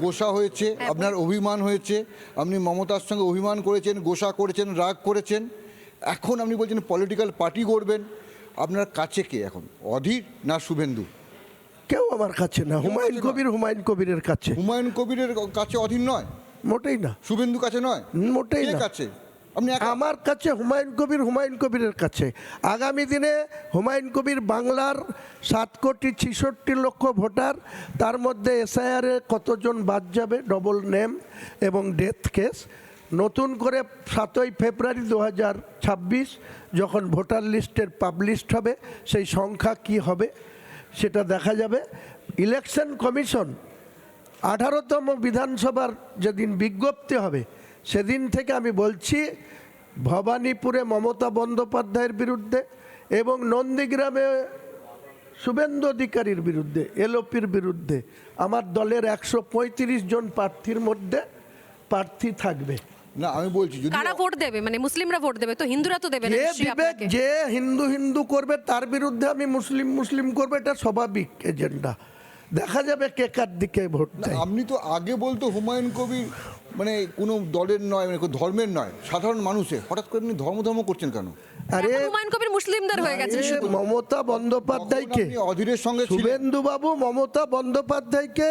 গোসা হয়েছে আপনার অভিমান হয়েছে আপনি মমতার সঙ্গে অভিমান করেছেন গোসা করেছেন রাগ করেছেন এখন আপনি বলছেন পলিটিক্যাল পার্টি করবেন আপনার কাছে কে এখন? অধীর না শুভেন্দু? কেউ আমার কাছে না হুমায়ুন কবির হুমায়ুন কবিরের কাছে। হুমায়ুন কবিরের কাছে অধীর নয়? মোটেই না। শুভেন্দু কাছে নয়? মোটেই না। কাছে? আমার কাছে হুমায়ুন কবির, হুমায়ুন কবিরের কাছে। আগামী দিনে হুমায়ুন কবির বাংলার সাত কোটি ছিষট্টি লক্ষ ভোটার, তার মধ্যে এসআইআরে কতজন বাদ যাবে? ডবল নেম এবং ডেথ কেস নতুন করে সাতই ফেব্রুয়ারি দু হাজার ছাব্বিশ যখন ভোটার লিস্টের পাবলিশড হবে, সেই সংখ্যা কি হবে সেটা দেখা যাবে। ইলেকশন কমিশন আঠারোতম বিধানসভার যেদিন বিজ্ঞপ্তি হবে সেদিন থেকে আমি বলছি ভবানীপুরে মমতা বন্দ্যোপাধ্যায়ের বিরুদ্ধে এবং নন্দীগ্রামে শুভেন্দু অধিকারীর বিরুদ্ধে এলওপির বিরুদ্ধে আমার দলের একশো পঁয়ত্রিশ জন প্রার্থীর মধ্যে প্রার্থী থাকবে। না আমি বলছি যদি কারা ভোট দেবে? মানে মুসলিমরা ভোট দেবে তো হিন্দুরা তো দেবে না। যে হিন্দু হিন্দু করবে তার বিরুদ্ধে আমি মুসলিম মুসলিম করবে এটা স্বাভাবিক এজেন্ডা। দেখা যাবে কে কার দিকে ভোট দেয় আপনি তো আগে বলতো হুমায়ুন কবির মানে কোনো দলের নয় মানে কোনো ধর্মের নয় সাধারণ মানুষের। হঠাৎ করে আপনি ধর্ম ধর্ম করছেন কেন? আরে হুমায়ুন কবির মুসলিমদের হয়ে গেছে। মমতা বন্দ্যোপাধ্যায়কে। অধীরের সঙ্গে শুভেন্দু বাবু মমতা বন্দ্যোপাধ্যায়কে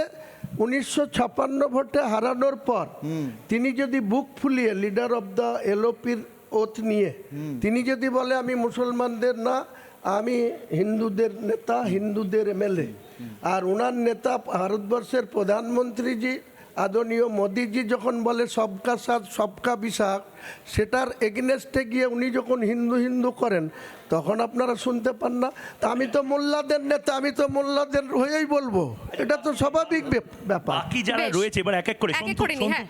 উনিশশো ছাপান্ন ভোটে হারানোর পর তিনি যদি বুক ফুলিয়ে লিডার অফ দ্য এলোপির ওথ নিয়ে তিনি যদি বলে আমি মুসলমানদের না আমি হিন্দুদের নেতা হিন্দুদের এমএলএ। আর ওনার নেতা ভারতবর্ষের প্রধানমন্ত্রীজি আদরণীয় মোদিজি যখন বলে সবকা সাথ সবকা বিশাখ সেটার এগেনেস্টে গিয়ে উনি যখন হিন্দু হিন্দু করেন তখন আপনারা শুনতে পান না। তা আমি তো মোল্লাদের নেতা আমি তো মোল্লাদের হয়েই বলব। এটা তো স্বাভাবিক ব্যাপার। বাকি যারা রয়েছে এবার এক এক করে হ্যাঁ,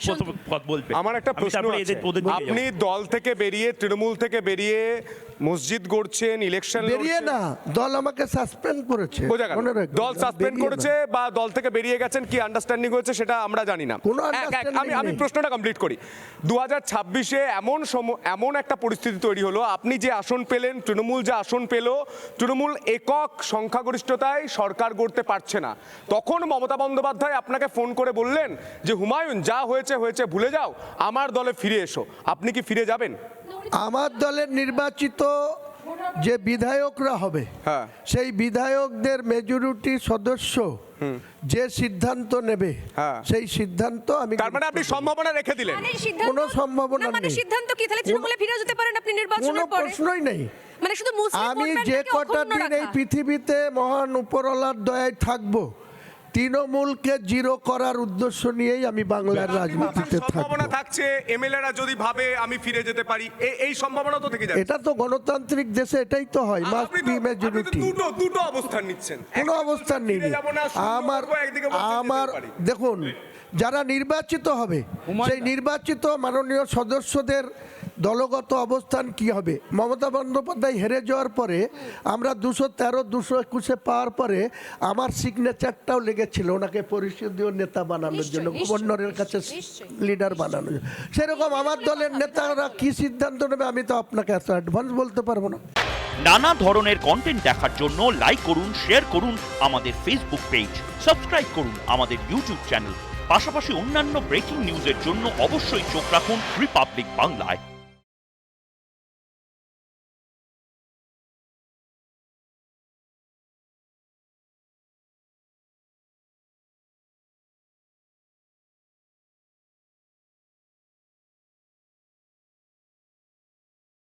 আমার একটা প্রশ্ন আপনি দল থেকে বেরিয়ে তৃণমূল থেকে বেরিয়ে মসজিদ গড়ছেন ইলেকশন বেরিয়ে না দল আমাকে সাসপেন্ড করেছে দল সাসপেন্ড করেছে বা দল থেকে বেরিয়ে গেছেন কি আন্ডারস্ট্যান্ডিং হয়েছে সেটা আমরা জানি না। এক- understanding আমি আমি প্রশ্নটা কমপ্লিট করি। দু হাজার ছাব্বিশে এমন এমন একটা পরিস্থিতি তৈরি হলো আপনি যে আসন পেলেন তৃণমূল যে আসন পেল তৃণমূল একক সংখ্যাগরিষ্ঠতায় সরকার গড়তে পারছে না। তখন মমতা বন্দ্যোপাধ্যায় আপনাকে ফোন করে বললেন যে হুমায়ুন যা হয়েছে হয়েছে ভুলে যাও আমার দলে ফিরে এসো। আপনি কি ফিরে যাবেন? আমার দলের নির্বাচিত যে বিধায়করা হবে হ্যাঁ। সেই বিধায়কদের মেজরিটি সদস্য যে সিদ্ধান্ত নেবে হ্যাঁ। সেই সিদ্ধান্ত আমি তার মানে আপনি সম্ভাবনা রেখে দিলেন। কোন কোনো সম্ভাবনা মানে নেই। সিদ্ধান্ত কি? তাহলে তৃণমূলে ফিরে যেতে পারেন আপনি নির্বাচনের পরে? প্রশ্নই নেই। মানে শুধু মুসলিম আমি যে কটা দিন এই পৃথিবীতে মহান উপরলার দয়ায় থাকব তৃণমূলকে জিরো করার উদ্দেশ্য নিয়েই আমি বাংলার রাজনীতিতে সম্ভাবনা থাকছে এমএলএরা যদি ভাবে আমি ফিরে যেতে পারি এ- এই সম্ভাবনা তো থেকে যায় এটা তো গণতান্ত্রিক দেশে এটাই তো হয় মাস্ট বি তো মেজরিটি দুটো দুটো অবস্থান নিচ্ছেন। কোনো অবস্থান নেই আমার একদিকে আমার দেখুন যারা নির্বাচিত হবে সেই নির্বাচিত মাননীয় সদস্যদের দলগত অবস্থান কি হবে? মমতা বন্দ্যোপাধ্যায় হেরে যাওয়ার পরে আমরা দুশো তেরো দুশো একুশে পাওয়ার পরে আমার সিগনেচারটাও লেগেছিল ওনাকে পরিষদীয় নেতা বানানোর জন্য গভর্নরের কাছে লিডার বানানোর জন্য। সেরকম আমার দলের নেতারা কি সিদ্ধান্ত নেবে আমি তো আপনাকে এত অ্যাডভান্স বলতে পারব না। নানা ধরনের কন্টেন্ট দেখার জন্য লাইক করুন শেয়ার করুন আমাদের ফেসবুক পেজ সাবস্ক্রাইব করুন আমাদের ইউটিউব চ্যানেল পাশাপাশি অন্যান্য ব্রেকিং নিউজের জন্য অবশ্যই চোখ রাখুন রিপাবলিক বাংলায়